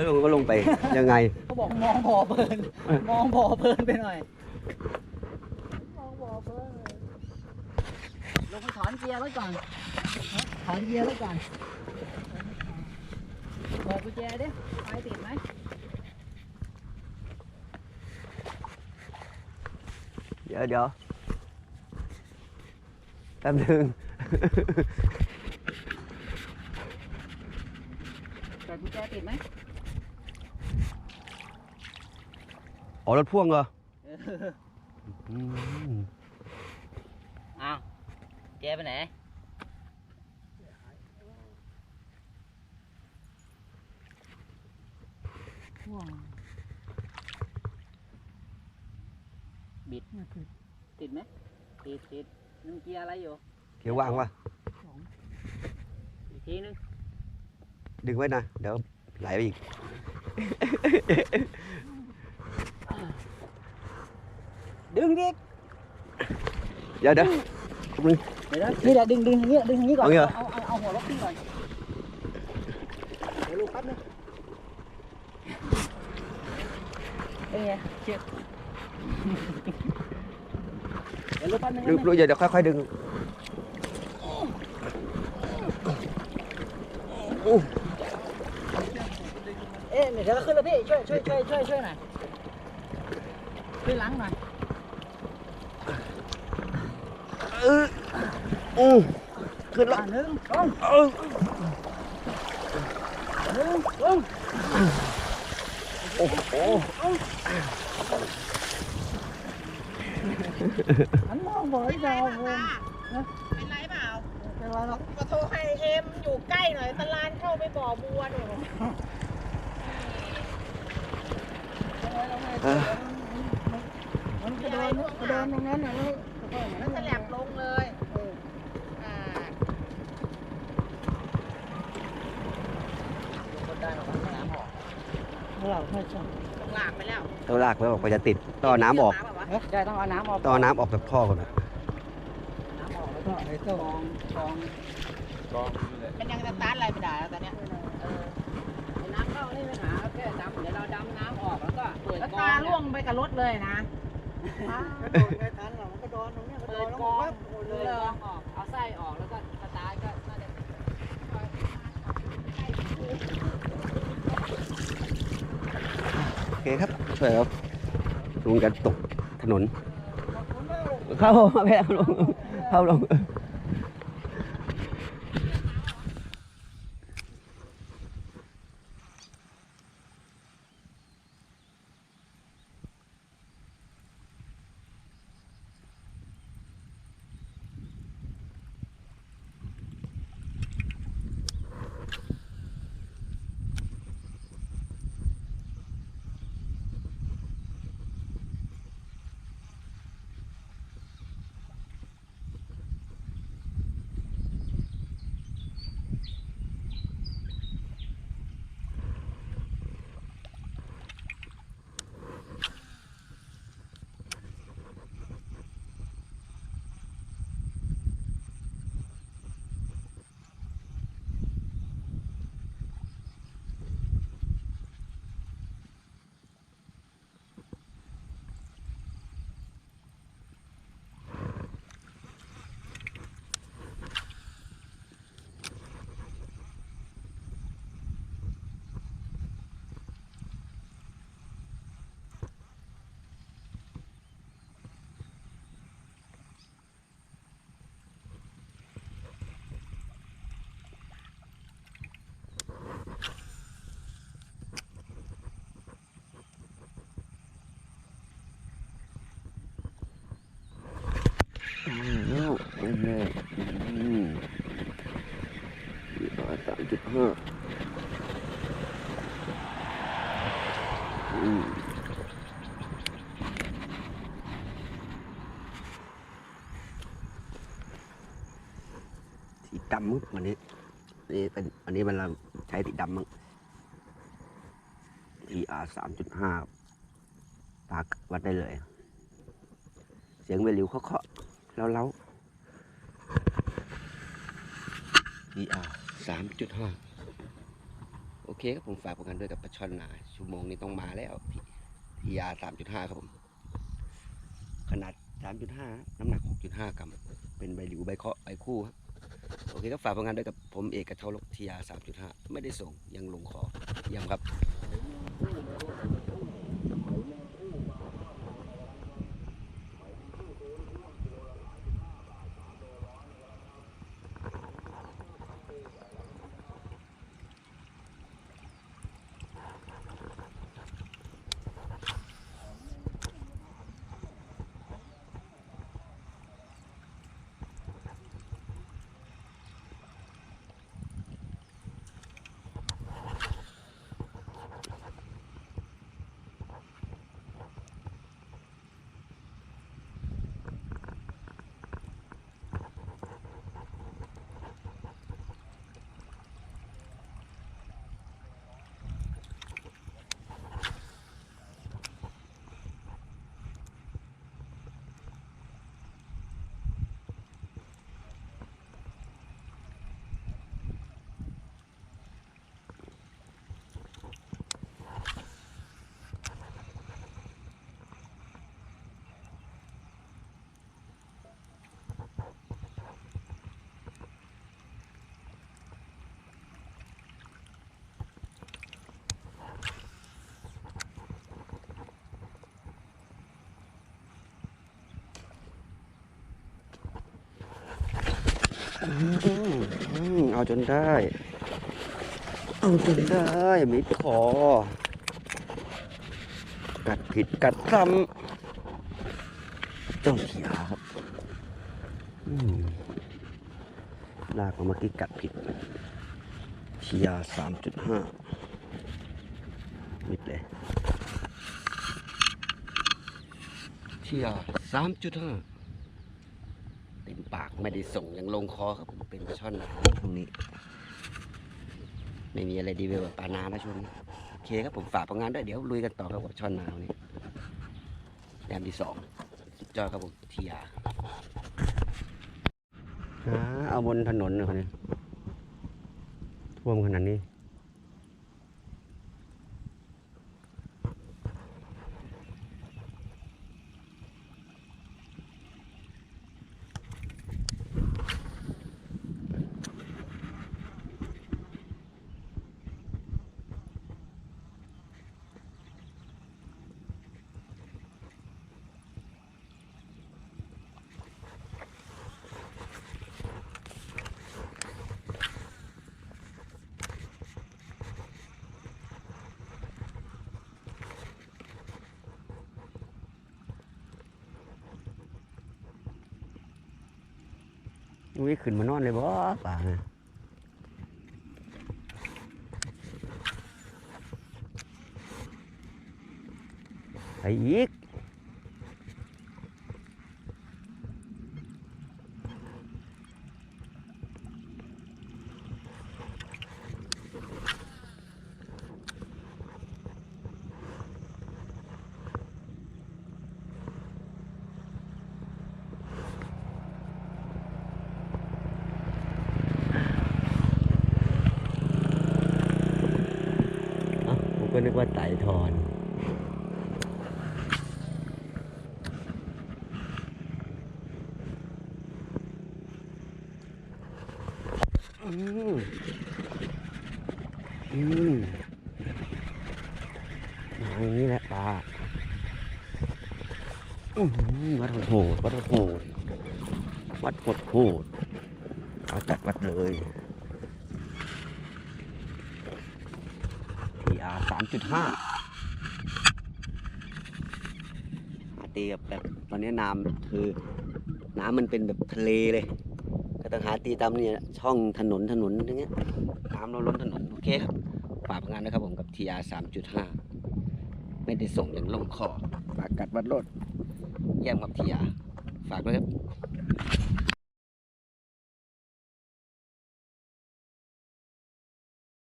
แล้วลุงก็ลงไปยังไง เขาบอกมองบ่อเพลิน มองบ่อเพลินไปหน่อย มองบ่อเพลินลงไปถอนเกียร์ไว้ก่อน ถอนเกียร์ไว้ก่อนเปิดกุญแจดิไฟติดไหมเดี๋ยวเดี๋ยวแป๊บนึงเปิดกุญแจติดไหม อ๋อรถพ่วงเหรอเอออืมอ้าวแกไปไหนบิดติดไหมติดติดนึงเกียร์อะไรอยู่ เกียร์ว่างวะอีกทีนึงดึงไว้นะ เดี๋ยวไหลไปอีก ดึงดิเดี๋ยวเดี๋ยวเดี๋ยวนะนี่แหละดึงดึงอย่างเงี้ยดึงอย่างงี้ก่อนเอาอย่างงี้ เหรอเอาเอาเอาหัวล็อกขึ้นก่อนเดี๋ยวลูกแป๊บนึงเป็นไงเชือกเดี๋ยวลูกแป๊บนึงดึงแป๊บนึงดูเดี๋ยวเดี๋ยวค่อยๆดึงเอ๊ะเดี๋ยวก็ขึ้นแล้วพี่ช่วยช่วยช่วยช่วยช่วยหน่อยขึ้นหลังหน่อยเอออือขึ้นแล้วอะหนึ่งสองเออหนึ่งสองโอ้โหหันมองบ่อยดาวผมเป็นไรเปล่าเป็นไรหรอกขอโทรให้เอ็มอยู่ใกล้หน่อยตะลานเข้าไปบ่อบัวหนูเออมันกระโดนกระโดนตรงนั้นนะ แล้วมันจะแหลบลงเลยอ่าคนได้หรอกน้ำออกเราไม่ใช่ลงหลากไปแล้วต้องลากไว้บอกว่าจะติดต่อน้ำออกเแบบว่าเอ๊ะได้ต้องเอาน้ำออกต่อน้ำออกจากท่อก่อนนะน้ำออกแล้วก็ไอ้ตัวกองกองมันยังจะตันอะไรไม่ได้แล้วตอนเนี้ยเออไอ้น้ำเข้านี่ไม่หาแค่ดำเดี๋ยวเราดำน้ำออกแล้วก็เปิดแล้วกตาองล่วงไปกับรถเลยนะกระโดดไม่ทัน ดอนตรงนี้กระดเปิดดลงกองปั๊บหมดเลเลยยออก เอาไส้ออกแล้วก็สตาร์ทก็น่าจะโอเคครับ ช่วยครับลุงจะตกถนนเข้ามาไปแล้วลงเข้าลง แล้วโอ้โหอืมสามจุดห้าอืมสีดำมั้งวันนี้นี่เป็นอันนี้มันเราใช้สีดำมั้ง ER สามจุดห้าปากวัดได้เลย เสียงเวลิวเคาะๆแล้วเล้า ER สามจุดห้าโอเคครับผมฝากประกันด้วยกับปลาช่อนนาชั่วโมงนี้ต้องมาแล้วทียาสามจุดห้าครับผม ขนาดสามจุดห้าน้ำหนักหกจุดห้ากรัม เป็นใบหลิวใบเคาะใบคู่ครับโอเคครับฝากประกันด้วยกับผมเอกกระเทาลกทียาสามจุดห้าไม่ได้ส่งยังลงคอเยี่ยมครับ เอาจนได้ เอาจนได้มิดคอ กัดผิดกัดซ้ำเจ้าเถียครับอืมลากมาเมื่อกี้กัดผิดเทียสามจุดห้ามิดเลยเทียสามจุดห้า เต็มปากไม่ได้ส่งยังลงคอครับผมเป็นปลาช่อนนะตรงนี้ ไม่มีอะไรดีไปกว่าปลานานะช่วงนี้โอเคครับผมฝากผลงานด้วยเดี๋ยวลุยกันต่อครับกับช่อนนาวนี่แต้มที่สองสุดยอดครับผมทียาหาเอาบนถนนเลยคนนี้ท่วมขนาดนี้ อุ้ยขึ้นมานอนเลยบ่ป่าน่ะไปอีก นึกว่าไต่ทอนอืมอืมอย่างนี้แหละปลาอืมวัดโหดวัดโหดวัดหดโหดเอาจัดวัดเลย ทีอาสามจุดห้าตีกับแบบตอนนี้น้ำคือน้ำมันเป็นแบบทะเลเลย ก็ต้องหาตีตามเนี่ยช่องถนนถนนอย่างเงี้ยน้ำเราล้นถนน โอเคครับฝากงานนะครับผมกับทีอาสามจุดห้าไม่ได้ส่งอย่างลงคอฝากกัดวัดโลดเยี่ยมกับทีอาฝากด้วยครับ